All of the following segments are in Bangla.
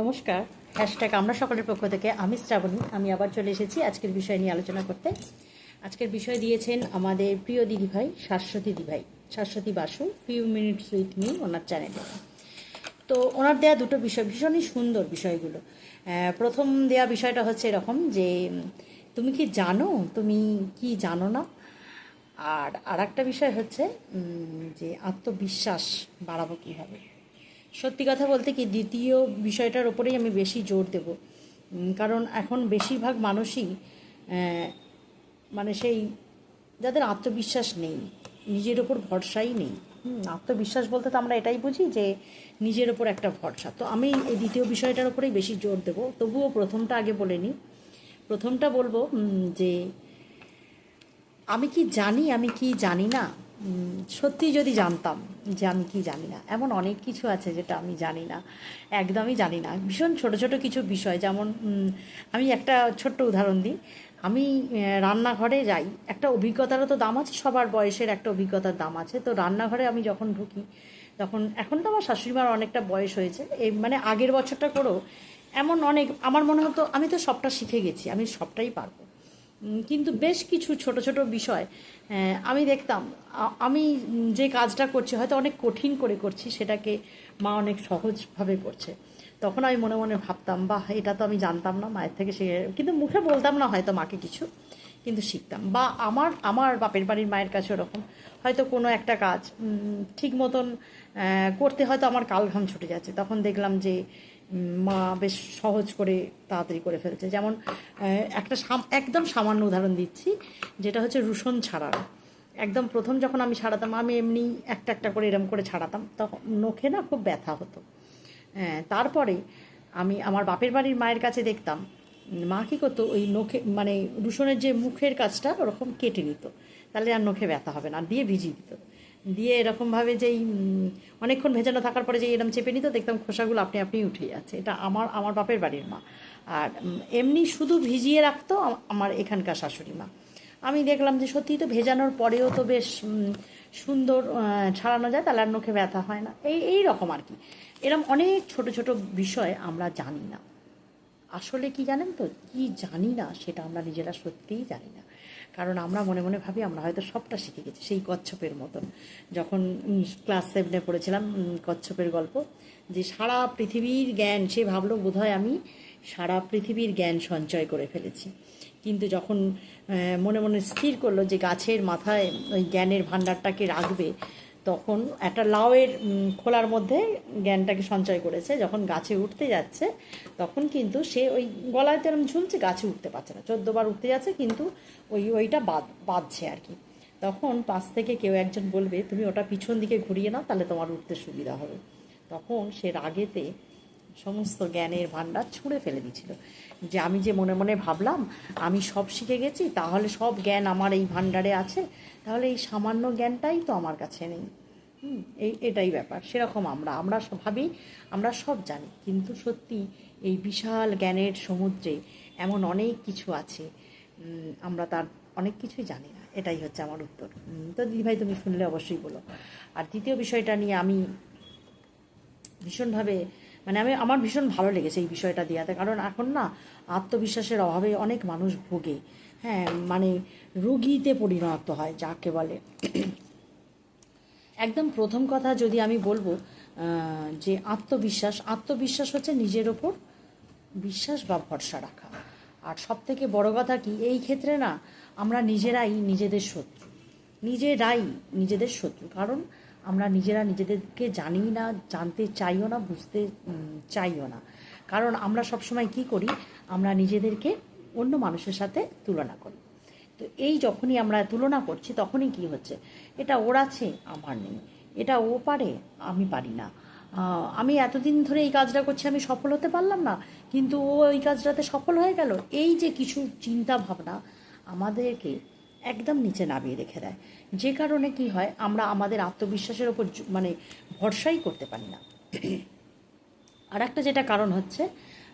নমস্কার। হ্যাশট্যাগ আমরা সকলের পক্ষ থেকে আমি শ্রাবণী, আমি আবার চলে এসেছি আজকের বিষয় নিয়ে আলোচনা করতে। আজকের বিষয় দিয়েছেন আমাদের প্রিয় দিদিভাই, শাশ্বতী দিদিভাই, Shashwati Basu few minutes with me ওনার চ্যানেলে তো ওনার দেয়া দুটো বিষয়, ভীষণই সুন্দর বিষয়গুলো। প্রথম দেয়া বিষয়টা হচ্ছে এরকম যে, তুমি কি জানো? তুমি কি জানো না? আর আর একটা বিষয় হচ্ছে যে আত্মবিশ্বাস বাড়াবো কীভাবে? সত্যি কথা বলতে কি দ্বিতীয় বিষয়টার ওপরেই আমি বেশি জোর দেব। কারণ এখন বেশিরভাগ মানুষই মানে সেই যাদের আত্মবিশ্বাস নেই, নিজের ওপর ভরসাই নেই। আত্মবিশ্বাস বলতে তো আমরা এটাই বুঝি যে নিজের ওপর একটা ভরসা। তো আমি এই দ্বিতীয় বিষয়টার ওপরেই বেশি জোর দেব। তবুও প্রথমটা আগে বলে নিই। প্রথমটা বলব যে আমি কি জানি, আমি কি জানি না? সত্যি যদি জানতাম যে আমি কি জানি না, এমন অনেক কিছু আছে যেটা আমি জানি না, একদমই জানি না। ভীষণ ছোট ছোট কিছু বিষয়, যেমন আমি একটা ছোট্ট উদাহরণ দিই। আমি রান্নাঘরে যাই, একটা অভিজ্ঞতারও তো দাম আছে, সবার বয়সের একটা অভিজ্ঞতার দাম আছে। তো রান্নাঘরে আমি যখন ঢুকি, তখন, এখন তো আমার শাশুড়িমার অনেকটা বয়স হয়েছে এই মানে আগের বছরটা করেও এমন অনেক, আমার মনে হতো আমি তো সবটা শিখে গেছি, আমি সবটাই পারব। কিন্তু বেশ কিছু ছোট ছোট বিষয় আমি দেখতাম আমি যে কাজটা করছি হয়তো অনেক কঠিন করে করছি, সেটাকে মা অনেক সহজভাবে করছে। তখন আমি মনে মনে ভাবতাম, বাহ, এটা তো আমি জানতাম না, মায়ের থেকে সে কিন্তু মুখে বলতাম না হয়তো মাকে কিছু, কিন্তু শিখতাম। বা আমার আমার বাপের বাড়ির মায়ের কাছে ওরকম, হয়তো কোনো একটা কাজ ঠিক মতন করতে হয়তো আমার কাল ঘাম ছুটে যাচ্ছে। তখন দেখলাম যে মা বেশ সহজ করে তাড়াতাড়ি করে ফেলছে। যেমন একটা একদম সামান্য উদাহরণ দিচ্ছি, যেটা হচ্ছে রুশন ছাড়ানো একদম প্রথম যখন আমি ছাড়াতাম, আমি এমনি একটা একটা করে এরম করে ছাড়াতাম, তখন নখে না খুব ব্যথা হতো। হ্যাঁ তারপরে আমি আমার বাপের বাড়ির মায়ের কাছে দেখতাম, মা কী করতো, ওই নখে মানে রুশনের যে মুখের কাজটা ওরকম কেটে নিত। তাহলে আর নখে ব্যথা হবে না দিয়ে ভিজিয়ে দিত। দিয়ে এরকমভাবে যেই অনেকক্ষণ ভেজানো থাকার পরে যে এরম চেপে নিত, দেখতাম খোসাগুলো আপনি আপনি উঠে যাচ্ছে। এটা আমার আমার বাপের বাড়ির মা। আর এমনি শুধু ভিজিয়ে রাখতো আমার এখানকার শাশুড়ি মা। আমি দেখলাম যে সত্যিই তো ভেজানোর পরেও তো বেশ সুন্দর ছাড়ানো যায়, তাহলে আর নখে ব্যথা হয় না। এই এই রকম আর কি। এরকম অনেক ছোট ছোট বিষয় আমরা জানি না। আসলে কি জানেন তো? কি জানি না সেটা আমরা নিজেরা সত্যিই জানি না। কারণ আমরা মনে মনে ভাবি আমরা হয়তো সবটা শিখে গেছি, সেই কচ্ছপের মতন যখন ক্লাস সেভেনে পড়েছিলাম কচ্ছপের গল্প, যে সারা পৃথিবীর জ্ঞান, সে ভাবলো বোধহয় আমি সারা পৃথিবীর জ্ঞান সঞ্চয় করে ফেলেছি। কিন্তু যখন মনে মনে স্থির করল যে গাছের মাথায় ওই জ্ঞানের ভাণ্ডারটাকে রাখবে তখন একটা লাউয়ের খোলার মধ্যে জ্ঞানটাকে সঞ্চয় করেছে, যখন গাছে উঠতে যাচ্ছে, তখন কিন্তু সে ওই গলায় তেরম ঝুলছে, গাছে উঠতে পারছে না। চোদ্দবার উঠতে যাচ্ছে, কিন্তু ওই, ওইটা বাদ, বাঁধছে আর কি। তখন পাশ থেকে কেউ একজন বলবে, তুমি ওটা পিছন দিকে ঘুরিয়ে নাও, তাহলে তোমার উঠতে সুবিধা হবে। তখন সে রাগেতে সমস্ত জ্ঞানের ভাণ্ডার ছুঁড়ে ফেলে দিয়েছিল। যে আমি যে মনে মনে ভাবলাম, আমি সব শিখে গেছি, তাহলে সব জ্ঞান আমার এই ভাণ্ডারে আছে, তাহলে এই সামান্য জ্ঞানটাই তো আমার কাছে নেই। এই, এটাই ব্যাপার। সেরকম আমরা আমরা ভাবি, আমরা সব জানি। কিন্তু সত্যি এই বিশাল জ্ঞানের সমুদ্রে এমন অনেক কিছু আছে আমরা তার অনেক কিছুই জানি না। এটাই হচ্ছে আমার উত্তর। তো দিদিভাই, তুমি শুনলে অবশ্যই বলো। আর দ্বিতীয় বিষয়টা নিয়ে আমি ভীষণভাবে মানে আমি, আমার ভীষণ ভালো লেগেছে এই বিষয়টা দেওয়াতে। কারণ এখন না, আত্মবিশ্বাসের অভাবে অনেক মানুষ ভোগে। হ্যাঁ মানে রুগীতে পরিণত হয়, যাকে বলে। একদম প্রথম কথা যদি আমি বলব যে আত্মবিশ্বাস আত্মবিশ্বাস হচ্ছে নিজের ওপর বিশ্বাস বা ভরসা রাখা। আর সব থেকে বড় কথা কি, এই ক্ষেত্রে না, আমরা নিজেরাই নিজেদের শত্রু। নিজেরাই নিজেদের শত্রু। কারণ আমরা নিজেরা নিজেদেরকে জানি না, জানতে চাইও না, বুঝতে চাইও না। কারণ আমরা সবসময় কি করি? আমরা নিজেদেরকে অন্য মানুষের সাথে তুলনা করি। তো এই যখনই আমরা তুলনা করছি, তখনই কি হচ্ছে? এটা ওর আছে, আমার নেই। এটা ও পারে, আমি পারি না। আমি এতদিন ধরে এই কাজটা করছি, আমি সফল হতে পারলাম না, কিন্তু ও এই কাজটাতে সফল হয়ে গেল। এই যে কিছু চিন্তা ভাবনা আমাদেরকে একদম নিচে নামিয়ে রেখে দেয়। যে কারণে কি হয়, আমরা আমাদের আত্মবিশ্বাসের ওপর মানে ভরসাই করতে পারি না। আর একটা যেটা কারণ হচ্ছে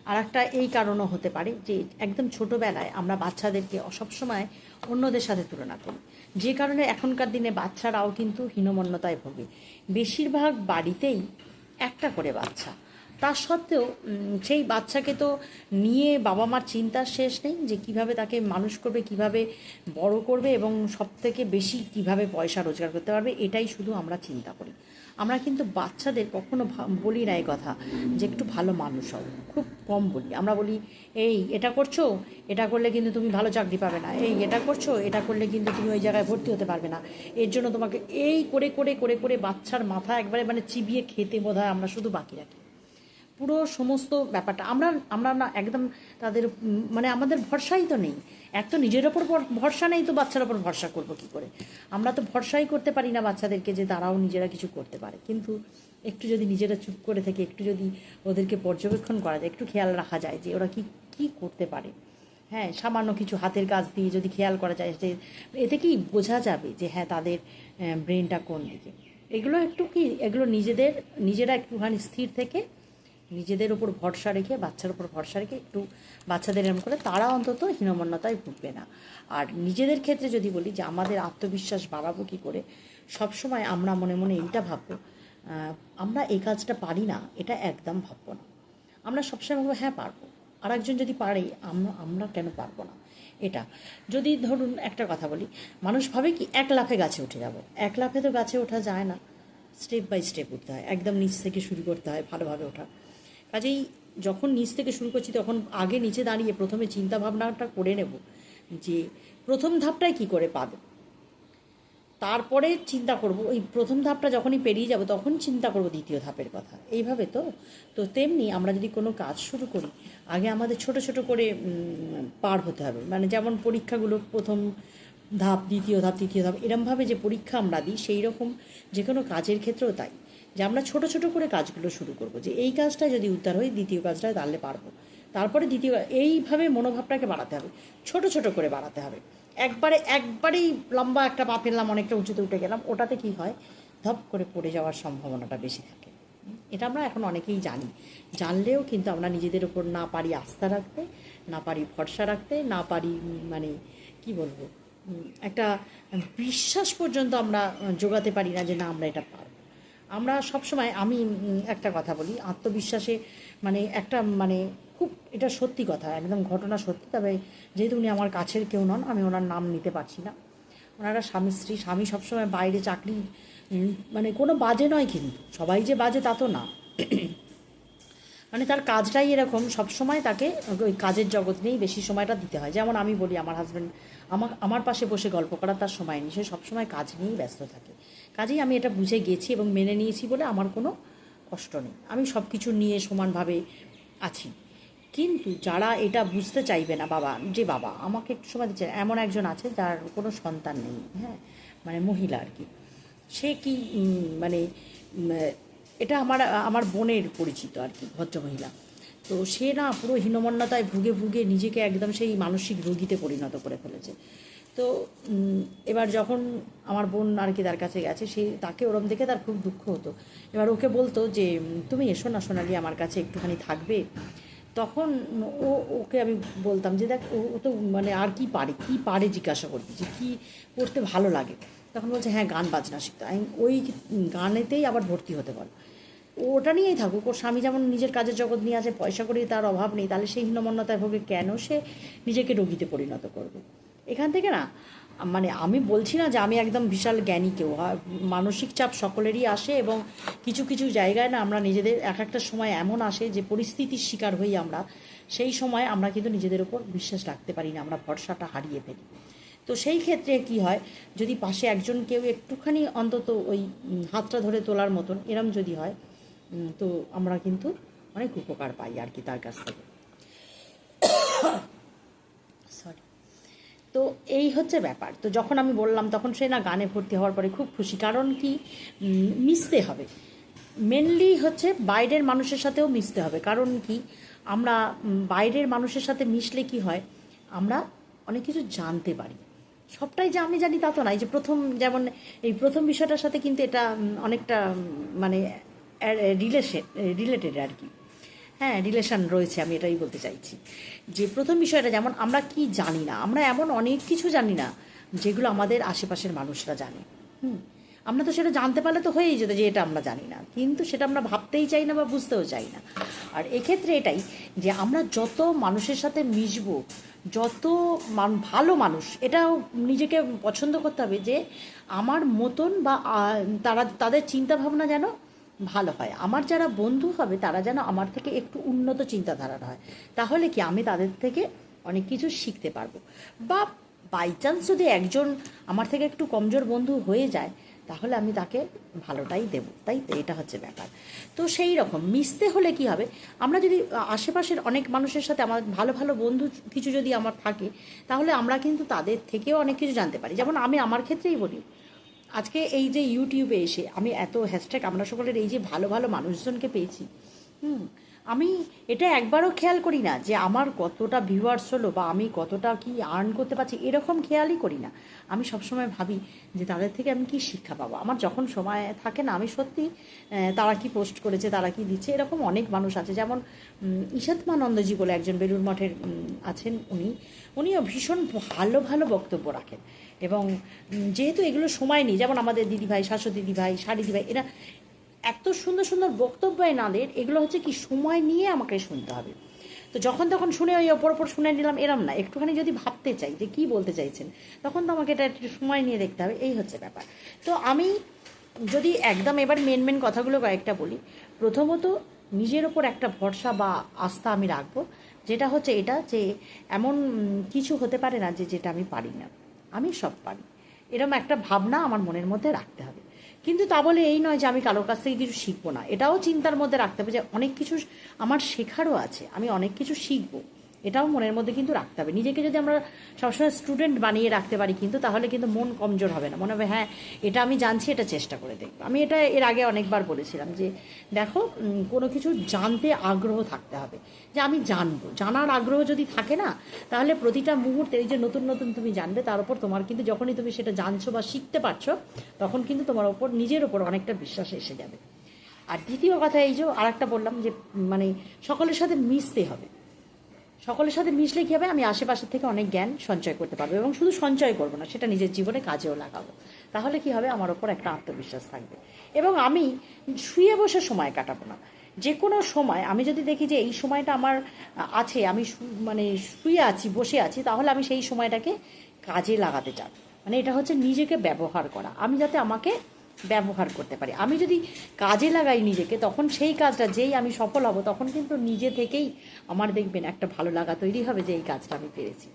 আর একটা এই কারণও হতে পারে যে একদম ছোটোবেলায় আমরা বাচ্চাদেরকে সবসময় অন্যদের সাথে তুলনা করি। যে কারণে এখনকার দিনে বাচ্চারাও কিন্তু হীনমন্যতায় ভোগে। বেশিরভাগ বাড়িতেই একটা করে বাচ্চা। তা সত্ত্বেও সেই বাচ্চাকে তো নিয়ে বাবা মার চিন্তার শেষ নেই যে কীভাবে তাকে মানুষ করবে, কীভাবে বড় করবে এবং সব থেকে বেশি কীভাবে পয়সা রোজগার করতে পারবে, এটাই শুধু আমরা চিন্তা করি। আমরা কিন্তু বাচ্চাদের কখনো বলি না এই কথা যে একটু ভালো মানুষ হও, খুব কম বলি। আমরা বলি, এই, এটা করছ? এটা করলে কিন্তু তুমি ভালো চাকরি পাবে না। এই, এটা করছ? এটা করলে কিন্তু তুমি ওই জায়গায় ভর্তি হতে পারবে না। এর জন্য তোমাকে এই করে করে করে করে বাচ্চার মাথা একবারে মানে চিবিয়ে খেতে বোধ আমরা শুধু বাকি রাখি। পুরো সমস্ত ব্যাপারটা। আমরা আমরা না একদম তাদের মানে আমাদের ভরসাই তো নেই। এক তো নিজের ওপর ভর- ভরসা নেই তো বাচ্চার ওপর ভরসা করব কী করে? আমরা তো ভরসাই করতে পারি না বাচ্চাদেরকে যে তারাও নিজেরা কিছু করতে পারে। কিন্তু একটু যদি নিজেরা চুপ করে থেকে, একটু যদি ওদেরকে পর্যবেক্ষণ করা যায়, একটু খেয়াল রাখা যায় যে ওরা কি কি করতে পারে। হ্যাঁ সামান্য কিছু হাতের কাজ দিয়ে যদি খেয়াল করা যায় যে, এতে কি বোঝা যাবে যে হ্যাঁ তাদের ব্রেনটা কোন দিকে? এগুলো একটু কি, এগুলো নিজেদের, নিজেরা একটুখানি স্থির থেকে নিজেদের উপর ভরসা রেখে, বাচ্চার উপর ভরসা রেখে একটু বাচ্চাদের এরম করে তারা অন্তত হীনমন্যতায় ভুগবে না। আর নিজেদের ক্ষেত্রে যদি বলি যে আমাদের আত্মবিশ্বাস বাড়াবো কী করে, সবসময় আমরা মনে মনে এইটা ভাববো আমরা এই কাজটা পারি না, এটা একদম ভাববো না। আমরা সবসময় ভাববো হ্যাঁ পারব। আর একজন যদি পারে আমরা আমরা কেন পারব না? এটা। যদি ধরুন একটা কথা বলি, মানুষ ভাবে কি, এক লাফে গাছে উঠে যাব। এক লাফে তো গাছে ওঠা যায় না। স্টেপ বাই স্টেপ উঠতে হয়। একদম নিচ থেকে শুরু করতে হয় ভালোভাবে ওঠা। কাজেই যখন নিচ থেকে শুরু করছি, তখন আগে নিচে দাঁড়িয়ে প্রথমে চিন্তা ভাবনাটা করে নেব যে প্রথম ধাপটায় কি করে পাবে। তারপরে চিন্তা করব, ওই প্রথম ধাপটা যখনই পেরিয়ে যাব, তখন চিন্তা করব দ্বিতীয় ধাপের কথা। এইভাবে তো? তো তেমনি আমরা যদি কোনো কাজ শুরু করি, আগে আমাদের ছোট ছোট করে পার হতে হবে। মানে যেমন পরীক্ষাগুলো প্রথম ধাপ, দ্বিতীয় ধাপ, তৃতীয় ধাপ, এরমভাবে যে পরীক্ষা আমরা দিই, সেই রকম যে কোনো কাজের ক্ষেত্রেও তাই। যে আমরা ছোট ছোট করে কাজগুলো শুরু করব, যে এই কাজটা যদি উদ্ধার হয়, দ্বিতীয় কাজটা তাহলে পারব। তারপরে দ্বিতীয়, এইভাবে মনোভাবটাকে বাড়াতে হবে, ছোট ছোট করে বাড়াতে হবে। একবারে, একবারেই লম্বা একটা পা ফেললাম, অনেকটা উঁচুতে উঠে গেলাম, ওটাতে কি হয়? ধপ করে পড়ে যাওয়ার সম্ভাবনাটা বেশি থাকে। এটা আমরা এখন অনেকেই জানি। জানলেও কিন্তু আমরা নিজেদের উপর না পারি আস্থা রাখতে, না পারি ভরসা রাখতে, না পারি মানে কি বলব? একটা বিশ্বাস পর্যন্ত আমরা জোগাতে পারি না যে না, আমরা এটা আমরা সবসময়, আমি একটা কথা বলি, আত্মবিশ্বাসে মানে একটা মানে খুব, এটা সত্যি কথা, একদম ঘটনা সত্যি, তবে যেহেতু উনি আমার কাছের কেউ নন, আমি ওনার নাম নিতে পারছি না। ওনারা স্বামী, স্ত্রী, স্বামী সবসময় বাইরে চাকরি মানে কোনো বাজে নয় কিন্তু, সবাই যে বাজে তা তো না। মানে তার কাজটাই এরকম, সবসময় তাকে ওই কাজের জগৎ নিয়েই বেশি সময়টা দিতে হয়। যেমন আমি বলি, আমার হাজব্যান্ড আমার আমার পাশে বসে গল্প করার তার সময় নেই, সে সবসময় কাজ নিয়েই ব্যস্ত থাকে। কাজেই আমি এটা বুঝে গেছি এবং মেনে নিয়েছি বলে আমার কোনো কষ্ট নেই। আমি সব কিছু নিয়ে সমানভাবে আছি। কিন্তু যারা এটা বুঝতে চাইবে না, বাবা, যে বাবা, আমাকে একটু সময় দিচ্ছে। এমন একজন আছে যার কোনো সন্তান নেই হ্যাঁ মানে মহিলা আর কি। সে কি মানে এটা আমার আমার বোনের পরিচিত আর কি, ভদ্রমহিলা। তো সে না পুরো হীনমন্যতায় ভুগে ভুগে নিজেকে একদম সেই মানসিক রোগীতে পরিণত করে ফেলেছে। তো এবার যখন আমার বোন আর কি তার কাছে গেছে, সে তাকে ওরম দেখে তার খুব দুঃখ হতো। এবার ওকে বলতো যে তুমি এসো না সোনালি, আমার কাছে একটুখানি থাকবে। তখন ও, ওকে আমি বলতাম যে, দেখ, ও তো মানে আর কি পারে কি পারে জিজ্ঞাসা করবি যে, কী করতে ভালো লাগে? তখন বলছে হ্যাঁ গান বাজনা শিখতে। আমি ওই গানেতেই আবার ভর্তি হতে ও ওটা নিয়েই থাকুক, ওর স্বামী যেমন নিজের কাজের জগৎ নিয়ে আছে, পয়সা করে তার অভাব নেই, তাহলে সেই হীনমন্যতায় ভোগে কেন সে নিজেকে রোগীতে পরিণত করবে? এখান থেকে না মানে আমি বলছি না যে আমি একদম বিশাল জ্ঞানী কেউ। মানসিক চাপ সকলেরই আসে এবং কিছু কিছু জায়গায় না আমরা নিজেদের, এক একটা সময় এমন আসে যে পরিস্থিতির শিকার হই আমরা। সেই সময় আমরা কিন্তু নিজেদের উপর বিশ্বাস রাখতে পারি না, আমরা ভরসাটা হারিয়ে ফেলি। তো সেই ক্ষেত্রে কি হয়, যদি পাশে একজন কেউ একটুখানি অন্তত ওই হাতটা ধরে তোলার মতন, এরম যদি হয় তো আমরা কিন্তু অনেক উপকার পাই আর কি তার কাছ থেকে। তো এই হচ্ছে ব্যাপার। তো যখন আমি বললাম, তখন সে না গানে ভর্তি হওয়ার পরে খুব খুশি। কারণ কি? মিশতে হবে। মেনলি হচ্ছে বাইরের মানুষের সাথেও মিশতে হবে। কারণ কি? আমরা বাইরের মানুষের সাথে মিশলে কি হয়? আমরা অনেক কিছু জানতে পারি। সবটাই যে আমি জানি তা তো নাই। যে প্রথম যেমন এই প্রথম বিষয়টার সাথে কিন্তু এটা অনেকটা মানে রিলেশন রিলেটেড আর কি। হ্যাঁ রিলেশন রয়েছে, আমি এটাই বলতে চাইছি। যে প্রথম বিষয়টা যেমন আমরা কি জানি না, আমরা এমন অনেক কিছু জানি না, যেগুলো আমাদের আশেপাশের মানুষরা জানে। হুম, আমরা তো সেটা জানতে পারলে তো হয়েই যেত যে এটা আমরা জানি না, কিন্তু সেটা আমরা ভাবতেই চাই না বা বুঝতেও চাই না। আর এক্ষেত্রে এটাই যে আমরা যত মানুষের সাথে মিশব, যত ভালো মানুষ, এটাও নিজেকে পছন্দ করতে হবে যে আমার মতন বা তারা, তাদের চিন্তা ভাবনা যেন ভালো হয়। আমার যারা বন্ধু হবে, তারা যেন আমার থেকে একটু উন্নত চিন্তাধারার হয়। তাহলে কি আমি তাদের থেকে অনেক কিছু শিখতে পারব? বা বাই চান্স যদি একজন আমার থেকে একটু কমজোর বন্ধু হয়ে যায়, তাহলে আমি তাকে ভালোটাই দেব। তাই তো? এটা হচ্ছে ব্যাপার। তো সেই রকম মিশতে হলে কি হবে? আমরা যদি, আশেপাশের অনেক মানুষের সাথে আমার ভালো ভালো বন্ধু কিছু যদি আমার থাকে, তাহলে আমরা কিন্তু তাদের থেকেও অনেক কিছু জানতে পারি। যেমন আমি আমার ক্ষেত্রেই বলি আজকে এই যে ইউটিউবে এসে আমি এত হ্যাশট্যাগ আমরা সকলের এই যে ভালো ভালো মানুষজনকে পেয়েছি, হুম আমি এটা একবারও খেয়াল করি না যে আমার কতটা ভিউয়ার্স হলো বা আমি কতটা কি আর্ন করতে পারছি, এরকম খেয়ালই করি না। আমি সবসময় ভাবি যে তাদের থেকে আমি কি শিক্ষা পাবো? আমার যখন সময় থাকে না, আমি সত্যি তারা কি পোস্ট করেছে, তারা কি দিচ্ছে, এরকম অনেক মানুষ আছে। যেমন ঈশাত্মানন্দজি বলে একজন বেলুর মঠের আছেন উনি। উনিও ভীষণ ভালো ভালো বক্তব্য রাখেন। এবং যেহেতু এগুলো সময় নেই, যেমন আমাদের দিদিভাই শাশ্বত দিদিভাই শাড়ি দিদিভাই এরা এত সুন্দর সুন্দর বক্তব্য এনাদের, এগুলো হচ্ছে কি সময় নিয়ে আমাকে শুনতে হবে। তো যখন তখন শুনে ওই ওপর ওপর শুনে নিলাম, এরম না, একটুখানি যদি ভাবতে চাই যে কি বলতে চাইছেন, তখন তো আমাকে এটা একটু সময় নিয়ে দেখতে হবে, এই হচ্ছে ব্যাপার। তো আমি যদি একদম এবার মেন মেন কথাগুলো কয়েকটা বলি, প্রথমত নিজের ওপর একটা ভরসা বা আস্থা আমি রাখব, যেটা হচ্ছে এটা যে এমন কিছু হতে পারে না যে যেটা আমি পারি না। আমি সব পারি। এরকম একটা ভাবনা আমার মনের মধ্যে রাখতে হবে। কিন্তু তা বলে এই নয় যে আমি কারোর কাছ থেকে কিছু শিখব না। এটাও চিন্তার মধ্যে রাখতে হবে যে অনেক কিছু আমার শেখারও আছে, আমি অনেক কিছু শিখব। এটাও মনের মধ্যে কিন্তু রাখতে হবে। নিজেকে যদি আমরা সবসময় স্টুডেন্ট বানিয়ে রাখতে পারি কিন্তু, তাহলে কিন্তু মন কমজোর হবে না। মনে হবে হ্যাঁ এটা আমি জানছি, এটা চেষ্টা করে দেখব। আমি এটা এর আগে অনেকবার বলেছিলাম যে, দেখো কোনো কিছু জানতে আগ্রহ থাকতে হবে। যে আমি জানব। জানার আগ্রহ যদি থাকে না, তাহলে প্রতিটা মুহূর্তে এই যে নতুন নতুন তুমি জানবে, তার উপর তোমার কিন্তু যখনই তুমি সেটা জানছো বা শিখতে পারছ, তখন কিন্তু তোমার ওপর নিজের ওপর অনেকটা বিশ্বাস এসে যাবে। আর দ্বিতীয় কথা এই যে, আরেকটা বললাম যে মানে সকলের সাথে মিশতে হবে। সকলের সাথে মিশলে কী হবে? আমি আশেপাশের থেকে অনেক জ্ঞান সঞ্চয় করতে পারব এবং শুধু সঞ্চয় করব না, সেটা নিজের জীবনে কাজেও লাগাবো। তাহলে কি হবে? আমার ওপর একটা আত্মবিশ্বাস থাকবে। এবং আমি শুয়ে বসে সময় কাটাবো না। যে কোনো সময় আমি যদি দেখি যে এই সময়টা আমার আছে, আমি মানে শুয়ে আছি, বসে আছি, তাহলে আমি সেই সময়টাকে কাজে লাগাতে চাই। মানে এটা হচ্ছে নিজেকে ব্যবহার করা। আমি যাতে আমাকে ব্যবহার করতে পারি। আমি যদি কাজে লাগাই নিজেকে, তখন সেই কাজটা যেই আমি সফল হব, তখন কিন্তু নিজে থেকেই আমার দেখবেন একটা ভালো লাগা তৈরি হবে যে এই কাজটা আমি পেরেছি।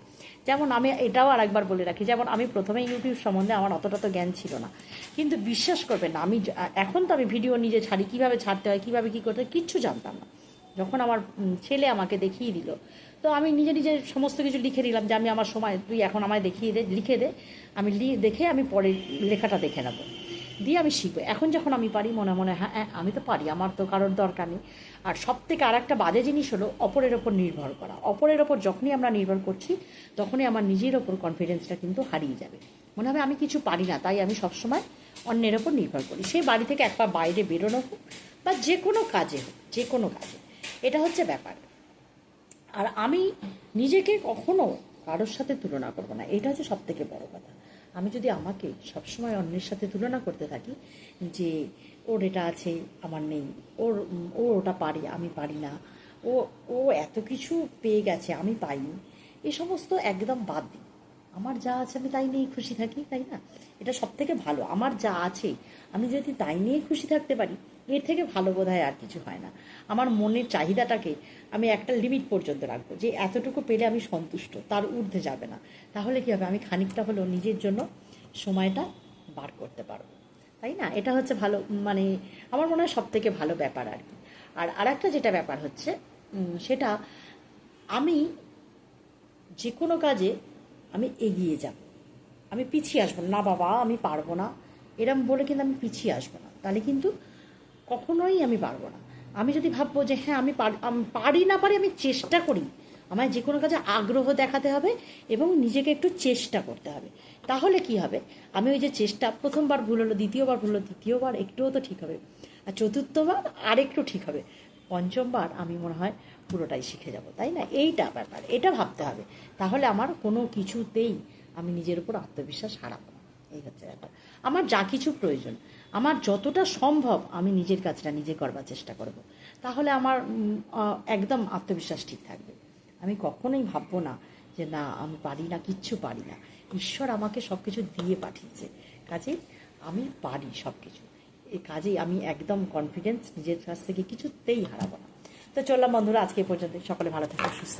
যেমন আমি এটাও আরেকবার বলে রাখি, যেমন আমি প্রথমে ইউটিউব সম্বন্ধে আমার অতটা তো জ্ঞান ছিল না। কিন্তু বিশ্বাস করবেন, আমি এখন তো আমি ভিডিও নিজে ছাড়ি, কীভাবে ছাড়তে হয়, কীভাবে কী করতে হয়, কিচ্ছু জানতাম না। যখন আমার ছেলে আমাকে দেখিয়ে দিল, তো আমি নিজে নিজে সমস্ত কিছু লিখে দিলাম যে, আমি আমার সময়, তুই এখন আমায় দেখিয়ে দে, লিখে দে। আমি দেখে আমি পরে লেখাটা দেখে নেব। দিয়ে আমি শিখব। এখন যখন আমি পারি মনে মনে হ্যাঁ হ্যাঁ, আমি তো পারি আমার তো কারোর দরকার নেই। আর সব থেকে আর একটা বাজে জিনিস হলো অপরের ওপর নির্ভর করা। অপরের ওপর যখনই আমরা নির্ভর করছি তখনই আমার নিজের ওপর কনফিডেন্সটা কিন্তু হারিয়ে যাবে। মনে হবে আমি কিছু পারি না তাই আমি সবসময় অন্যের ওপর নির্ভর করি। সেই বাড়ি থেকে একবার বাইরে বেরোনো হোক বা যে কোনো কাজে হোক যে কোনো কাজে এটা হচ্ছে ব্যাপার। আর আমি নিজেকে কখনো কারোর সাথে তুলনা করব না এটা হচ্ছে সব থেকে বড় কথা। আমি যদি আমাকে সবসময় অন্যের সাথে তুলনা করতে থাকি যে ওর এটা আছে, আমার নেই, ওর, ও ওটা পারে, আমি পারি না, ও ও এত কিছু পেয়ে গেছে, আমি পাইনি, এ সমস্ত একদম বাদ দিই। আমার যা আছে আমি তাই নিয়েই খুশি থাকি, তাই না? এটা সব থেকে ভালো, আমার যা আছে আমি যদি তাই নিয়ে খুশি থাকতে পারি, এর থেকে ভালো বোধ আর কিছু হয় না। আমার মনের চাহিদাটাকে আমি একটা লিমিট পর্যন্ত রাখব, যে এতটুকু পেলে আমি সন্তুষ্ট, তার ঊর্ধ্বে যাবে না। তাহলে কি হবে? আমি খানিকটা হলেও নিজের জন্য সময়টা বার করতে পারব। তাই না? এটা হচ্ছে ভালো মানে আমার মনে হয় সব থেকে ভালো ব্যাপার আর কি। আর আরেকটা যেটা ব্যাপার হচ্ছে সেটা আমি যে কোনো কাজে আমি এগিয়ে যাব। আমি পিছিয়ে আসব না, বাবা, আমি পারব না। এরম বলে কিন্তু আমি পিছিয়ে আসব না। তাহলে কিন্তু কখনোই আমি পারব না। আমি যদি ভাববো যে হ্যাঁ আমি পার- না পারি, আমি চেষ্টা করি। আমায় যে কোনো কাজে আগ্রহ দেখাতে হবে এবং নিজেকে একটু চেষ্টা করতে হবে। তাহলে কি হবে? আমি ওই যে চেষ্টা, প্রথমবার ভুল হলো, দ্বিতীয়বার ভুল হলো তৃতীয়বার একটুও তো ঠিক হবে। আর চতুর্থবার, আরেকটু ঠিক হবে। পঞ্চমবার, আমি মনে হয় পুরোটাই শিখে যাব, তাই না? এইটা ব্যাপার, এটা ভাবতে হবে। তাহলে আমার কোনো কিছুতেই আমি নিজের উপর আত্মবিশ্বাস হারাবো এই হচ্ছে ব্যাপার। আমার যা কিছু প্রয়োজন, আমার যতটা সম্ভব আমি নিজের কাজটা নিজে করবার চেষ্টা করব। তাহলে আমার একদম আত্মবিশ্বাস ঠিক থাকবে। আমি কখনোই ভাববো না যে, না, আমি পারি না, কিচ্ছু পারি না। ঈশ্বর আমাকে সব কিছু দিয়ে পাঠিয়েছে। কাজেই আমি পারি সব কিছু এই কাজেই আমি একদম কনফিডেন্স নিজের কাছ থেকে কিছুতেই হারাবো না। তো চললাম বন্ধুরা আজকে পর্যন্ত সকলে ভালো থাকবে সুস্থ